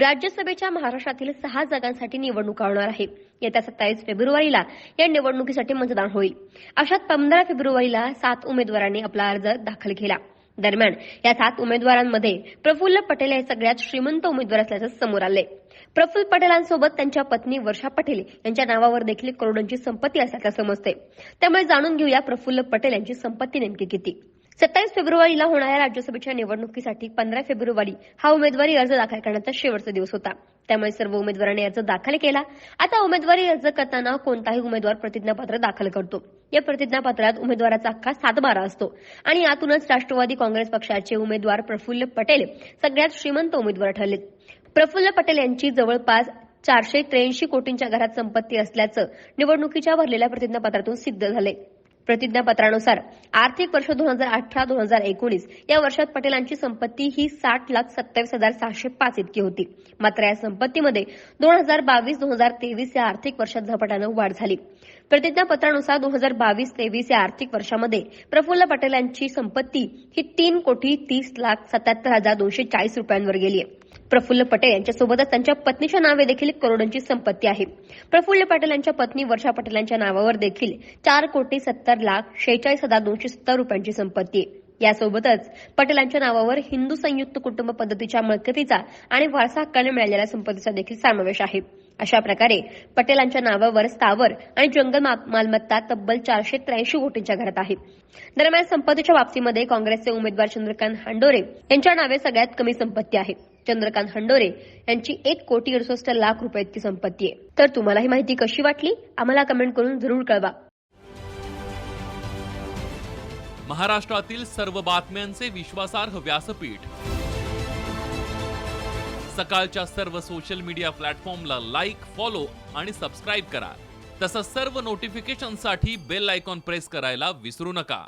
राज्यसभेच्या महाराष्ट्रातील सहा जागांसाठी निवडणूक होणार आहे. येत्या सत्तावीस फेब्रुवारीला या निवडणुकीसाठी मतदान होईल. अशात पंधरा फेब्रुवारीला सात उमेदवारांनी आपला अर्ज दाखल केला. दरम्यान या सात उमेदवारांमध्ये प्रफुल्ल पटेल हे सगळ्यात श्रीमंत उमेदवार असल्याचं समोर आलंय. प्रफुल्ल पटेलांसोबत त्यांच्या पत्नी वर्षा पटेल यांच्या नावावर देखील करोडांची संपत्ती असल्याचं समजते त्यामुळे जाणून घेऊया प्रफुल्ल पटेल यांची संपत्ती नेमकी किती. सत्तावीस फेब्रुवारीला होणाऱ्या राज्यसभेच्या निवडणुकीसाठी पंधरा फेब्रुवारी हा उमेदवारी अर्ज दाखल करण्याचा शेवटचा दिवस होता. त्यामुळे सर्व उमेदवारांनी अर्ज दाखल केला. आता उमेदवारी अर्ज करताना कोणताही उमेदवार प्रतिज्ञापत्र दाखल करतो. या प्रतिज्ञापत्रात उमेदवाराचा अख्खा सातबारा असतो. आणि यातूनच राष्ट्रवादी काँग्रेस पक्षाचे उमेदवार प्रफुल्ल पटेल सगळ्यात श्रीमंत उमेदवार ठरले प्रफुल्ल पटेल यांची जवळपास चारशे त्र्याऐंशी कोटींच्या घरात संपत्ती असल्याचं निवडणुकीच्या भरलेल्या प्रतिज्ञापत्रातून सिद्ध झाले प्रतिज्ञापत्रानुसार आर्थिक वर्ष दोन हजार अठरा दोन हजार एकोणीस या वर्षात पटेलांची संपत्ती ही साठ लाख सत्तावीस हजार सहाशे पाच इतकी होती. मात्र या संपत्तीमध्ये दोन हजार बावीस दोन हजार तेवीस या आर्थिक वर्षात झपाट्यानं वाढ झाली. प्रतिज्ञापत्रानुसार दोन हजार बावीस तेवीस या आर्थिक वर्षामध्ये प्रफुल्ल पटेलांची संपत्ती ही तीन कोटी तीस लाख सत्याहत्तर हजार दोनशे चाळीस रुपयांवर गेली आहे. प्रफुल्ल पटेल यांच्यासोबतच त्यांच्या पत्नीच्या नावे देखील करोडोंची संपत्ती आहे. प्रफुल्ल पटेल यांच्या पत्नी वर्षा पटेल यांच्या नावावर देखील चार कोटी सत्तर लाख शेहेचाळीस हजार दोनशे सत्तर रुपयांची संपत्ती आहे. यासोबतच पटेलांच्या नावावर हिंदू संयुक्त कुटुंब पद्धतीच्या मिळकतीचा आणि वारसा हक्काने मिळालेल्या संपत्तीचा देखील समावेश आहे. अशा प्रकारे पटेलांच्या नावावर स्थावर आणि जंगल मालमत्ता तब्बल चारशे त्र्याऐंशी कोटींच्या घरात आहे. दरम्यान संपत्तीच्या बाबतीमध्ये काँग्रेसचे उमेदवार चंद्रकांत हांडोरे यांच्या नावे सगळ्यात कमी संपत्ती आहे. चंद्रकांत हंडोरे यांची एक कोटी अडुसष्ट लाख रुपये इतकी संपत्ती आहे. तर तुम्हाला ही माहिती कशी वाटली? आम्हाला कमेंट करून जरूर कळवा. महाराष्ट्रातील सर्व बातम्यांचे विश्वासार्ह व्यासपीठ. सकाळच्या सर्व सोशल मीडिया प्लॅटफॉर्मला लाईक फॉलो आणि सबस्क्राईब करा. तसंच सर्व नोटिफिकेशनसाठी बेल आयकॉन प्रेस करायला विसरू नका.